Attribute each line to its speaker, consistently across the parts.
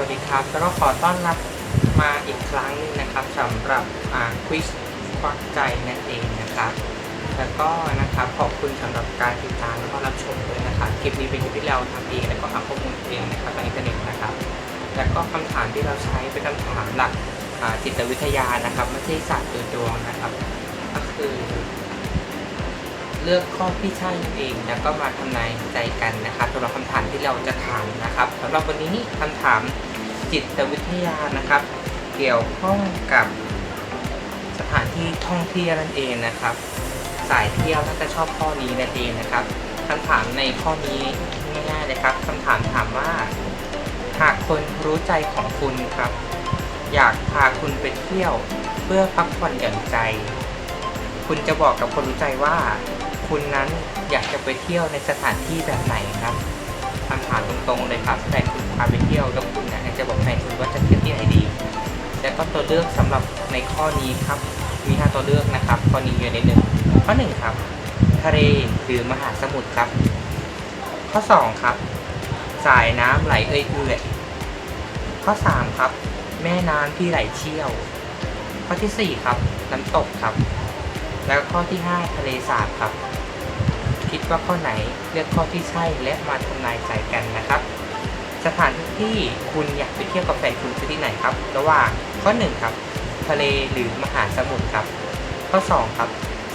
Speaker 1: วัสดีครับ แล้วก็ขอต้อนรับมาอีกครั้งหนึงนะครับสำหรับควิสควักใจนั่นเองนะครับ แล้วก็นะครับขอบคุณสำหรับการติดตามแล้วก็รับชมด้วยนะครับคลิปนี้เป็นคลิปที่เราทำเองแล้วก็หาข้อมูลเองนะครับทางอินเทอร์เน็ตนะครับ แล้วก็คำถามที่เราใช้เป็นคำถามหลักจิตวิทยานะครับไม่ใช่ศาสตร์โดยตรงนะครับ ก็คือ เลือกข้อที่ใช่นั่นเองแล้วก็มาทำนายใจกันนะครับสำหรับคำถามที่เราจะถามนะครับสำหรับวันนี้คำถาม จิตวิทยานะครับ เกี่ยวข้องกับสถานที่ท่องเที่ยวนั่นเองนะครับ สายเที่ยวน่าจะชอบข้อนี้นั่นเองนะครับคำถามในข้อนี้ง่ายๆเลยครับคำถามถามว่า หากคนรู้ใจของคุณครับ อยากพาคุณไปเที่ยวเพื่อพักผ่อนหย่อนใจ คุณจะบอกกับคนรู้ใจว่า คุณนั้นอยากจะไปเที่ยวในสถานที่แบบไหนครับคำถามตรงๆเลยครับแฟนคุณพาไปเที่ยวแล้วคุณนะอย จะบอกแฟนคุณว่าจะเทียวที่ไหนดี แล้วก็ตัวเลือกสำหรับในข้อนี้ครับ มีห้าตัวเลือกนะครับ ข้อนี้อยู่ในหนึ่งข้อหนึ่งครับ ทะเลหรือมหาสมุทรครับ ข้อสองครับ สายน้ำไหลเอื่อยๆข้อสามครับ แม่น้ำที่ไหลเชี่ยว ข้อที่สี่ครับ น้ำตกครับ แล้วข้อที่ 5 ทะเลสาบครับ คิดว่าข้อไหนเลือกข้อที่ใช่และมาทำนายใจกันนะครับ สถานที่คุณอยากไปเที่ยวกับแฟนคุณคือที่ไหนครับ ระหว่างข้อ1ครับทะเลหรือมหาสมุทรครับ ข้อ 2 ครับ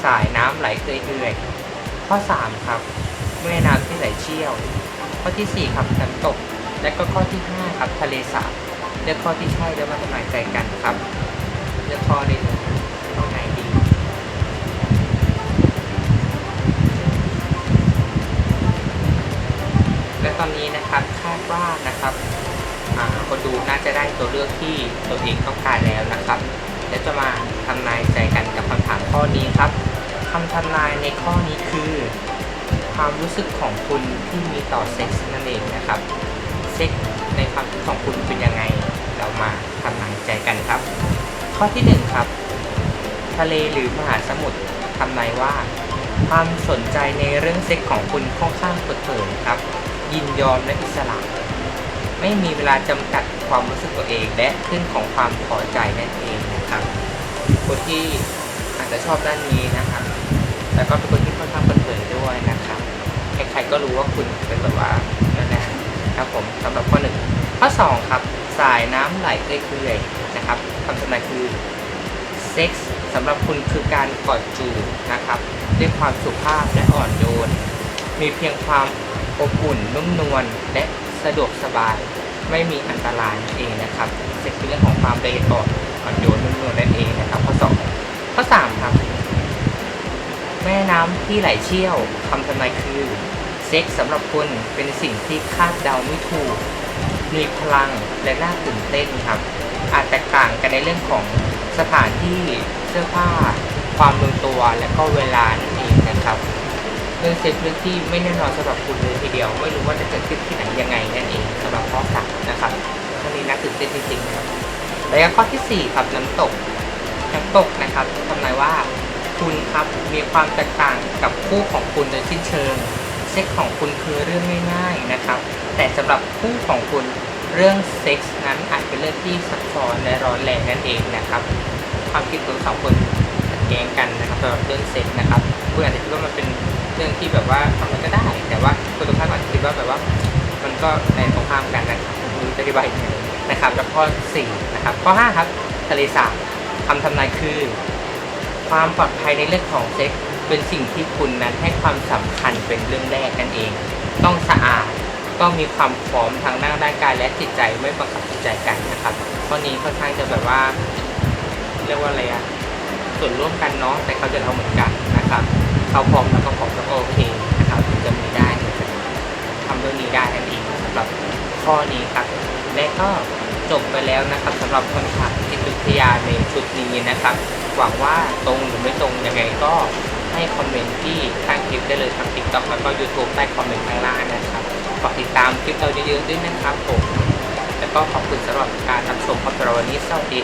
Speaker 1: สายน้ำไหลเอื่อยๆข้อ 3 ครับแม่น้ำที่ไหลเชี่ยว ข้อทีสี่ 4 ครับน้ำตก และก็ข้อที่ 5 ครับ ทะเลสาบเลือกข้อที่ใช่แล้วมาทำนายใจกันครับ ตอนนี้นะครับคาดว่านะครับคนดูน่าจะได้ตัวเลือกที่ตัวเองต้องการแล้วนะครับและจะมาทำนายใจกันกับคำถามข้อนี้ครับคำทำนายในข้อนี้คือ ความรู้สึกของคุณที่มีต่อเซ็กส์นั่นเองนะครับเซ็กส์ในความคิดของคุณเป็นยังไง เรามาทำนายใจกันครับ ข้อที่หนึ่งครับ ทะเลหรือมหาสมุทรทำนายว่า ความสนใจในเรื่องเซ็กส์ของคุณค่อนข้างเปิดเผยครับ ยินยอมและอิสระ ไม่มีเวลาจำกัดความรู้สึกตัวเองและขึ้นของความพอใจนั่นเองนะครับ คนที่อาจจะชอบด้านนี้นะครับ แล้วก็เป็นคนที่ค่อนข้างเปิดเผยด้วยนะครับ ใครๆก็รู้ว่าคุณเป็นแบบว่านั่นนะครับผมสำหรับข้อหนึ่งข้อสองครับ สายน้ำไหลเรื่อยๆนะครับคำทำนายคือเซ็กส์สำหรับคุณคือการกอดจูบนะครับ ด้วยความสุภาพและอ่อนโยน มีเพียงความ อบอุ่นนุ่มนวลและสะดวกสบาย ไม่มีอันตรายนั่นเองนะครับเซ็กส์เป็นเรื่องของความละเอียดอ่อนอ่อนโยนนุ่มนวลนั่นเองนะครับ ข้อสองข้อสามครับ แม่น้ำที่ไหลเชี่ยวคำทำนายคือเซ็กส์สำหรับคุณเป็นสิ่งที่คาดเดาไม่ถูก มีพลังและน่าตื่นเต้นครับ อาจแตกต่างกันในเรื่องของสถานที่เสื้อผ้า ความลงตัวและก็เวลานั่นเองนะครับ เรื่องเซ็กเรื่องที่ไม่แน่นอนสำหรับคุณเลยทีเดียว ไม่รู้ว่าจะเกิดขึ้นที่ไหนยังไงนั่นเองสำหรับข้อสามนะครับข้อนี้น่าตื่นเต้นจริงๆนะครับและข้อที่สี่ครับน้ำตกน้ำตกนะครับทำนายว่าคุณครับมีความแตกต่างกับคู่ของคุณโดยสิ้นเชิงเซ็กของคุณคือเรื่องง่ายๆนะครับ แต่สำหรับคู่ของคุณเรื่องเซ็กส์นั้นอาจเป็นเรื่องที่ซับซ้อนและร้อนแรงนั่นเองนะครับ ความคิดของสองคนขัดแย้งกันนะครับสำหรับเรื่องเซ็กส์นะครับคุณอาจจะคิดว่ามันเป็น เรื่องที่แบบว่าทำอะไรก็ได้ แต่ว่าคนตรงข้ามอาจจะคิดว่าแบบว่า มันก็ในตรงข้ามกันนะครับจะอธิบายนะครับแล้วข้อสี่นะครับข้อห้าครับทะเลสาบคำทำนายคือ ความปลอดภัยในเรื่องของเซ็กเป็นสิ่งที่คุณนั้นให้ความสำคัญเป็นเรื่องแรกนั่นเอง ต้องสะอาดต้องมีความพร้อมทางด้านร่างกายและจิตใจไม่บังคับจิตใจกันนะครับข้อนี้ค่อนข้างจะแบบว่า เรียกว่าอะไรอะ ส่วนร่วมกันเนาะแต่เขาจะเราเหมือนกันนะครับเขาพร้อมแล้วก็พร้อมแล้วก็โอเคนะครับจะมีได้ทำเรื่องนี้ได้นั่นเองสำหรับข้อนี้ครับ และก็จบไปแล้วนะครับสำหรับคำถามจิตวิทยาในชุดนี้นะครับ หวังว่าตรงหรือไม่ตรงยังไงก็ให้คอมเมนต์ที่ข้างคลิปได้เลยทาง TikTok แล้วก็ YouTube ใต้คอมเมนต์ข้างล่างนะครับฝากติดตามคลิปเราเยอะๆด้วยนะครับผมแล้วก็ขอบคุณสำหรับการรับชมครับสำหรับวันนี้สวัสดี